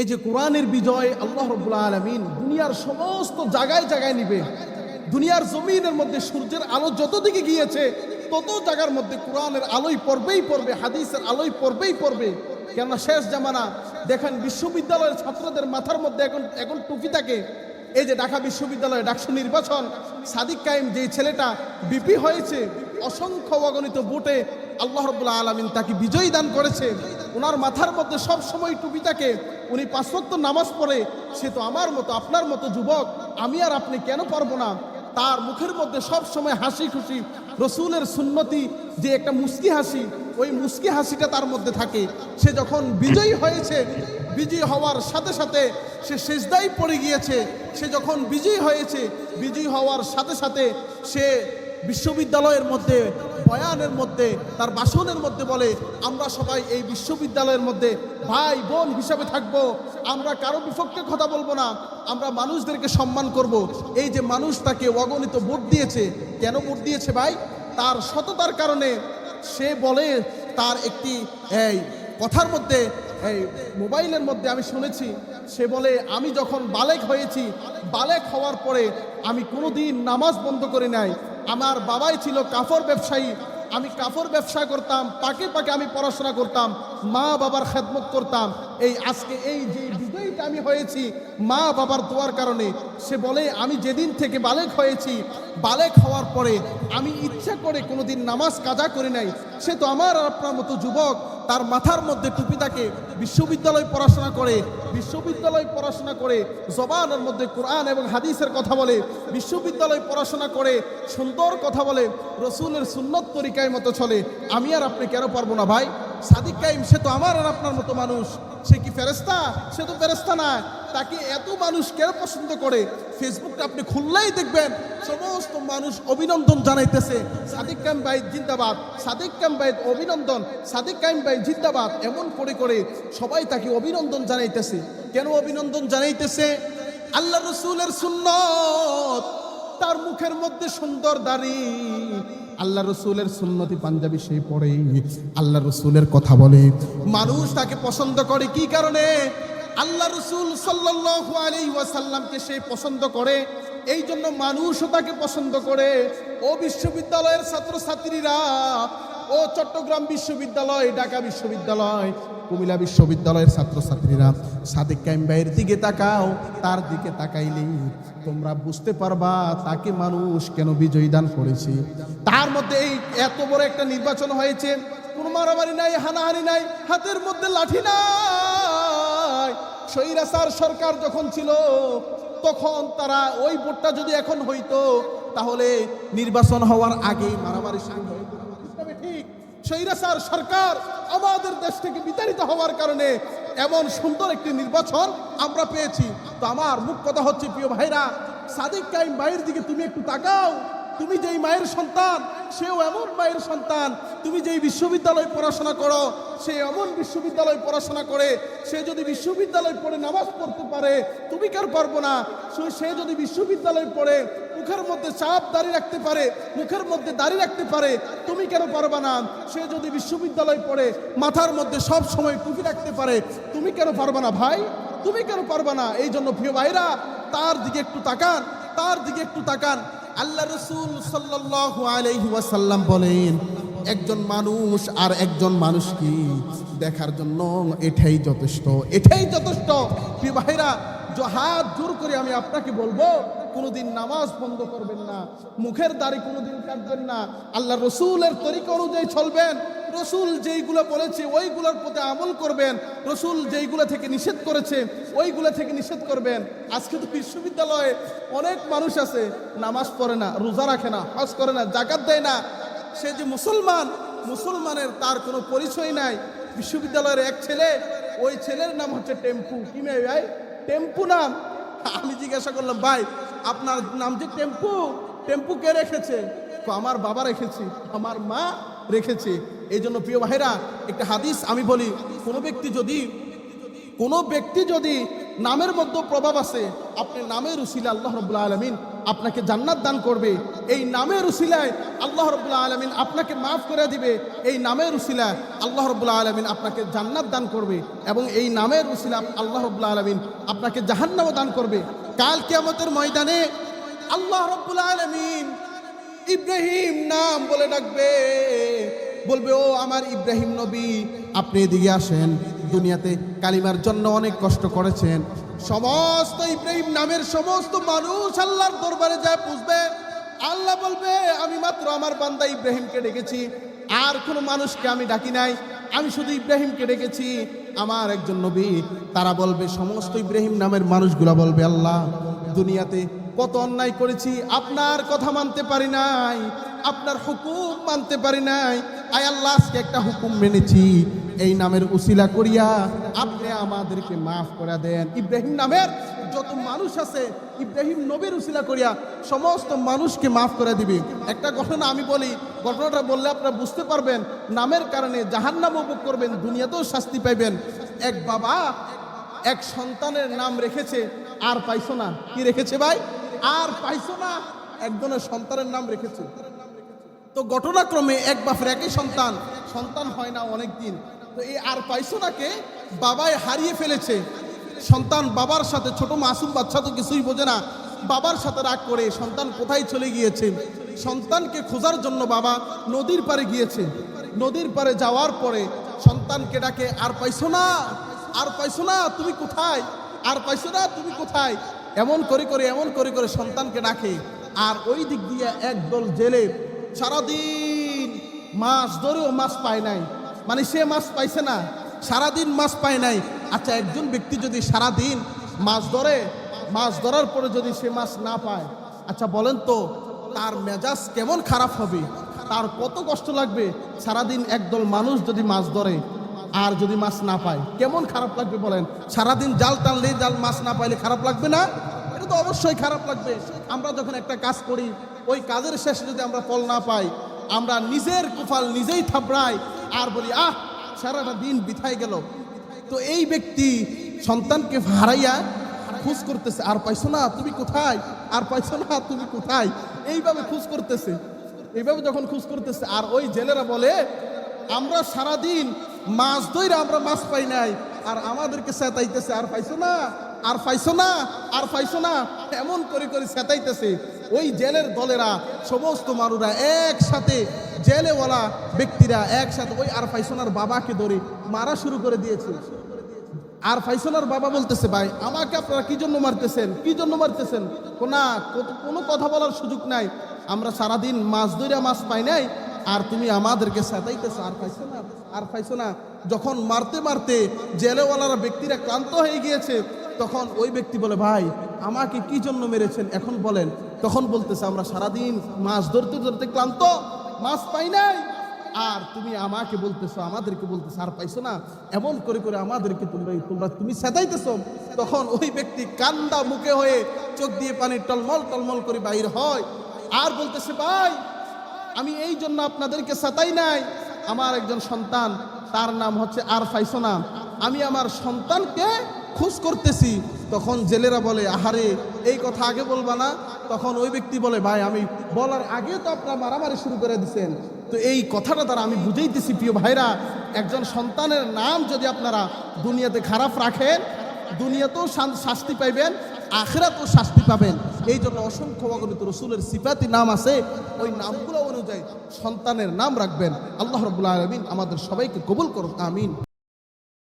এই যে কোরআনের বিজয় আল্লাহ রব্বুল আলমিন দুনিয়ার সমস্ত জায়গায় জায়গায় নিবে। দুনিয়ার জমিনের মধ্যে সূর্যের আলো যত দিকে গিয়েছে, তত জায়গার মধ্যে কোরআনের আলোই পড়বেই পড়বে, হাদিসের আলোই পড়বেই পড়বে। কেননা শেষ জামানা, দেখেন বিশ্ববিদ্যালয়ের ছাত্রদের মাথার মধ্যে এখন এখন টুপি থাকে। এই যে ঢাকা বিশ্ববিদ্যালয়ে ডাকসু নির্বাচন, সাদিক কাইম যে ছেলেটা বিপি হয়েছে, অসংখ্য অগণিত ভোটে আল্লাহ রবুল্লা আলমিন তাকে বিজয়ী দান করেছে। ওনার মাথার মধ্যে সব সময় টুপি থাকে। উনি পাঁচত্ব নামাজ পড়ে, সে তো আমার মতো, আপনার মতো যুবক, আমি আর আপনি কেন পারব না? তার মুখের মধ্যে সব সময় হাসি খুশি, রসুলের সুন্নতি, যে একটা মুস্কি হাসি, ওই মুস্কি হাসিটা তার মধ্যে থাকে। সে যখন বিজয়ী হয়েছে, বিজয়ী হওয়ার সাথে সাথে সে শেষদাই পড়ে গিয়েছে। সে যখন বিজয়ী হয়েছে, বিজয়ী হওয়ার সাথে সাথে সে বিশ্ববিদ্যালয়ের মধ্যে, বয়ানের মধ্যে, তার বাসনের মধ্যে বলে, আমরা সবাই এই বিশ্ববিদ্যালয়ের মধ্যে ভাই বোন হিসাবে থাকব। আমরা কারও বিপক্ষে কথা বলব না। আমরা মানুষদেরকে সম্মান করব। এই যে মানুষ তাকে অগণিত ভোট দিয়েছে, কেন ভোট দিয়েছে ভাই? তার সততার কারণে সে বলে, তার একটি, এই, কথার মধ্যে, এই, মোবাইলের মধ্যে আমি শুনেছি, সে বলে, আমি যখন বালেক হয়েছি, বালেক হওয়ার পরে আমি কোনোদিন নামাজ বন্ধ করি নাই। আমার বাবাই ছিল কাফর ব্যবসায়ী। আমি কাফর ব্যবসা করতাম, পাকে পাকে আমি পড়াশোনা করতাম, মা বাবার খেদমত করতাম। এই আজকে এই যে বিজয়ীটা আমি হয়েছি, মা বাবার দোয়ার কারণে, সে বলে, আমি যেদিন থেকে বালেক হয়েছি, বালেক হওয়ার পরে আমি ইচ্ছা করে কোনোদিন নামাজ কাজা করি নাই। সে তো আমার আপনার মতো যুবক তার মাথার মধ্যে টুপি থাকে বিশ্ববিদ্যালয় পড়াশোনা করে, বিশ্ববিদ্যালয় পড়াশোনা করে, জবানের মধ্যে কোরআন এবং হাদিসের কথা বলে, বিশ্ববিদ্যালয় পড়াশোনা করে, সুন্দর কথা বলে, রসুলের সুন্নত তরিকায় মতো চলে। আমি আর আপনি কেন পারব না ভাই? সাদিক কাইম, সে তো আমার আর আপনার মতো মানুষ। সে কি ফেরেস্তা সে তো ফেরেস্তা না। তাকে এত মানুষ কেন পছন্দ করে? ফেসবুকটা আপনি খুললেই দেখবেন, সমস্ত মানুষ অভিনন্দন জানাইতেছে। সাদিক কাইম ভাই জিন্দাবাদ। সাদিক কাইম ভাই অভিনন্দন। সাদিক কাইম ভাই জিন্দাবাদ। এমন করে করে সবাই তাকে অভিনন্দন জানাইতেছে। কেন অভিনন্দন জানাইতেছে? আল্লাহ রসুলের সুন্নত। তার মুখের মধ্যে সুন্দর দাড়ি। আল্লাহ রসুলের সুন্নতি পাঞ্জাবি সে পড়ে আল্লাহ রসুলের কথা বলে। মানুষ তাকে পছন্দ করে কি কারণে? আল্লাহ রসুল সাল্লু আলী ওয়াসাল্লামকে সে পছন্দ করে। এই জন্য মানুষও তাকে পছন্দ করে। ও বিশ্ববিদ্যালয়ের ছাত্রছাত্রীরা ও চট্টগ্রাম বিশ্ববিদ্যালয়, ঢাকা বিশ্ববিদ্যালয়, কুমিল্লা বিশ্ববিদ্যালয়ের ছাত্রছাত্রীরা, সাদিক কাইম ভাইয়ের দিকে তাকাও, তার দিকে তাকাইলেই তোমরা বুঝতে পারবা তাকে মানুষ কেন বিজয়ী দান করেছে। তার মধ্যে এই এত বড় একটা নির্বাচন হয়েছে, কোনো মারামারি নাই, হানাহানি নাই, হাতের মধ্যে লাঠি নাই। সৈরাসার সরকার যখন ছিল, তখন তারা ওই ভোটটা যদি এখন হইতো, তাহলে নির্বাচন হওয়ার আগেই মারামারি শুরু হইতো। তবে ঠিক। সৈরাসার সরকার আমাদের দেশ থেকে বিতাড়িত হওয়ার কারণে এমন সুন্দর একটি নির্বাচন আমরা পেয়েছি। তো আমার মুখ কথা হচ্ছে, প্রিয় ভাইরা, সাদিক কাইম ভাইয়ের দিকে তুমি একটু তাকাও। তুমি যেই মায়ের সন্তান, সেও এমন মায়ের সন্তান। তুমি যেই বিশ্ববিদ্যালয়ে পড়াশোনা করো সে এমন বিশ্ববিদ্যালয়ে পড়াশোনা করে, সে যদি বিশ্ববিদ্যালয় পড়ে নামাজ পড়তে পারে, তুমি কেন পারব না? সে- যদি বিশ্ববিদ্যালয় পড়ে মুখের মধ্যে চাপ দাঁড়িয়ে রাখতে পারে, মুখের মধ্যে দাঁড়িয়ে রাখতে পারে, তুমি কেন পারবা না? সে যদি বিশ্ববিদ্যালয় পড়ে মাথার মধ্যে সব সময় টুপি রাখতে পারে, তুমি কেন পারবা না ভাই? তুমি কেন পারবা না? এই জন্য প্রিয় ভাইরা, তার দিকে একটু তাকান, তার দিকে একটু তাকান। আল্লাহ রসুল আলাইহি ওয়াসাল্লাম বলেন একজন মানুষ আর একজন মানুষ কি দেখার জন্য এটাই যথেষ্ট এটাই যথেষ্ট। জ- হাত জোর করে আমি আপনাকে বলব, কোনোদিন নামাজ বন্ধ করবেন না, মুখের দাড়ি কোনোদিন কাটবেন না, আল্লাহ রসুলের তরিকা অনুযায়ী চলবেন, রসুল যেইগুলো বলেছে ওইগুলোর প্রতি আমল করবেন, রসুল যেইগুলো থেকে নিষেধ করেছে ওইগুলো থেকে নিষেধ করবেন। আজকে তো বিশ্ববিদ্যালয়ে অনেক মানুষ আছে, নামাজ পড়ে না, রোজা রাখে না, হজ করে না, জাকাত দেয় না সে যে মুসলমান, মুসলমানের তার কোনো পরিচয় নাই। বিশ্ববিদ্যালয়ের এক ছেলে, ওই ছেলের নাম হচ্ছে টেম্পু। কি মেয়ে ভাই? টেম্পু নাম? আমি জিজ্ঞাসা করলাম, ভাই, আপনার নাম যে টেম্পু টেম্পু কে রেখেছে? তো আমার বাবা রেখেছি, আমার মা রেখেছে। এই জন্য প্রিয় ভাইরা, একটা হাদিস আমি বলি, কোনো ব্যক্তি যদি, কোনো ব্যক্তি যদি নামের মধ্যে প্রভাব আছে, আপনি নামের উসিলে আল্লাহ রবুল্লা আলমিন আপনাকে জান্নাত দান করবে। এই নামের উসিলায় আল্লাহ রবুল্লা আলমিন আপনাকে মাফ করে দিবে। এই নামের উসিলায় আল্লাহ রবুল্লা আলমিন আপনাকে জান্নাত দান করবে এবং এই নামের উসিলা আল্লাহ রবুল্লা আলমিন আপনাকে জাহান্নামও দান করবে। কাল কিয়ামতের ময়দানে আল্লাহ রব্বুল আলমিন ইব্রাহিম নাম বলে ডাকবে। বলবে, ও আমার ইব্রাহিম নবী, আপনি এদিকে আসেন। দুনিয়াতে কালিমার জন্য অনেক কষ্ট করেছেন। সমস্ত ইব্রাহিম নামের সমস্ত মানুষ আল্লাহর দরবারে যায় পুষবে আল্লাহ বলবে, আমি মাত্র আমার বান্দা ইব্রাহিমকে ডেকেছি, আর কোনো মানুষকে আমি ডাকি নাই। আমি শুধু ইব্রাহিমকে ডেকেছি। আমার একজন নবী, তারা বলবে, সমস্ত ইব্রাহিম নামের মানুষগুলা বলবে, আল্লাহ, দুনিয়াতে কত অন্যায় করেছি, আপনার কথা মানতে পারি নাই, আপনার হুকুম মানতে পারি নাই। আয় আল্লাহ, আজকে একটা হুকুম মেনেছি। এই নামের উসিলা করিয়া আপনি আমাদেরকে মাফ করে দেন। ইব্রাহিম নামের যত মানুষ আছে, ইব্রাহিম নবীর উসিলা করিয়া সমস্ত মানুষকে মাফ করে দিবে। একটা ঘটনা আমি বলি, ঘটনাটা বললে আপনারা বুঝতে পারবেন, নামের কারণে জাহান্নাম উপভোগ করবেন, দুনিয়াতেও শাস্তি পাইবেন। এক বাবা, এক সন্তানের নাম রেখেছে, আর পাইছো না। কি রেখেছে ভাই? আর পাইছো না, একজনের সন্তানের নাম রেখেছে। তো ঘটনাক্রমে এক বাপের একই সন্তান সন্তান হয় না অনেক দিন তো এই আর পাইছো নাকে বাবাই হারিয়ে ফেলেছে। সন্তান বাবার সাথে, ছোট মাসুম বাচ্চা তো কিছুই বোঝে না। বাবার সাথে রাগ করে সন্তান কোথায় চলে গিয়েছে? সন্তানকে খোঁজার জন্য বাবা নদীর পারে গিয়েছে। নদীর পারে যাওয়ার পরে সন্তানকে ডাকে, আর পাইছো না আর পাইছো না তুমি কোথায়? আর পাইছো না তুমি কোথায়? এমন করে করে, এমন করে করে সন্তানকে ডাকে। আর ওই দিক দিয়ে একদল জেলে। সারাদিন মাছ ধরেও মাছ পায় নাই। মানে সে মাছ পাইছে না, সারাদিন মাছ পায় নাই। আচ্ছা একজন ব্যক্তি যদি সারাদিন মাছ ধরে, মাছ ধরার পরে যদি সে মাছ না পায় আচ্ছা বলেন তো, তার মেজাজ কেমন খারাপ হবে? তার কত কষ্ট লাগবে? সারাদিন একদল মানুষ যদি মাছ ধরে আর যদি মাছ না পায়, কেমন খারাপ লাগবে বলেন? সারাদিন জাল টানলে জাল, মাছ না পাইলে খারাপ লাগবে না? এটা তো অবশ্যই খারাপ লাগবে। আমরা যখন একটা কাজ করি, ওই কাজের শেষে যদি আমরা ফল না পাই, আমরা নিজের কুফাল নিজেই থাপড়াই আর বলি, আহ, সারাটা দিন বিথায় গেল। তো এই ব্যক্তি সন্তানকে হারাইয়া খুঁজ করতেছে, আর পাইছো না, তুমি কোথায়? আর পাইছো না, তুমি কোথায়? এইভাবে খুঁজ করতেছে। এইভাবে যখন খুঁজ করতেছে, আর ওই জেলেরা বলে, আমরা সারাদিন মাছ ধরে আমরা মাছ পাই নাই, আর আমাদেরকে সেতাইতেছে আর পাইছো না, আর পাইছো না, আর পাইছো না। এমন করে করে সেতাইতেছে ওই জেলের দলেরা, সমস্ত মানুষরা একসাথে জেলেওয়ালা ব্যক্তিরা একসাথে ওই আর পাইসোনার বাবাকে ধরে মারা শুরু করে দিয়েছে। আর ফাইসলার বাবা বলতেছে, ভাই, আমাকে আপনারা কি জন্য মারতেছেন? কি জন্য মারতেছেন? না কোনো কথা বলার সুযোগ নাই। আমরা সারাদিন মাছ ধরে মাছ পাই নাই আর তুমি আমাদেরকে সাতাইতেছো। আর পাইছো না আর পাইছো না যখন মারতে মারতে জেলেওয়ালারা ব্যক্তিরা ক্লান্ত হয়ে গিয়েছে, তখন ওই ব্যক্তি বলে, ভাই, আমাকে কি জন্য মেরেছেন? এখন বলেন। তখন বলতেছে, আমরা সারাদিন মাছ ধরতে ধরতে ক্লান্ত মাছ পাই নাই। আর তুমি আমাকে বলতেছো, আমাদেরকে বলতেছো, আর পাইছো না। এমন করে করে আমাদেরকে তোমরা তোমরা তুমি সেদাইতেছো। তখন ওই ব্যক্তি কান্দা মুখে হয়ে চোখ দিয়ে পানি টলমল টলমল করে বাইর হয়। আর বলতেছে, ভাই, আমি এই জন্য আপনাদেরকে সাতাই নাই। আমার একজন সন্তান, তার নাম হচ্ছে আর না আমি আমার সন্তানকে খুশ করতেছি। তখন জেলেরা বলে, আহারে এই কথা আগে বলবা না। তখন ওই ব্যক্তি বলে, ভাই, আমি বলার আগে তো আপনারা মারামারি শুরু করে দিছেন। তো এই কথাটা দ্বারা আমি বুঝাইতেছি, প্রিয় ভাইরা। একজন সন্তানের নাম যদি আপনারা দুনিয়াতে খারাপ রাখেন, দুনিয়াতেও শাস্তি পাইবেন, আখেরাতেও শাস্তি পাবেন। এই জন্য অসংখ্য অগণিত রসুলের সিফাতি নাম আছে। ওই নামগুলো অনুযায়ী সন্তানের নাম রাখবেন। আল্লাহ রবুল্লা আলমিন আমাদের সবাইকে কবুল করুন আমিন।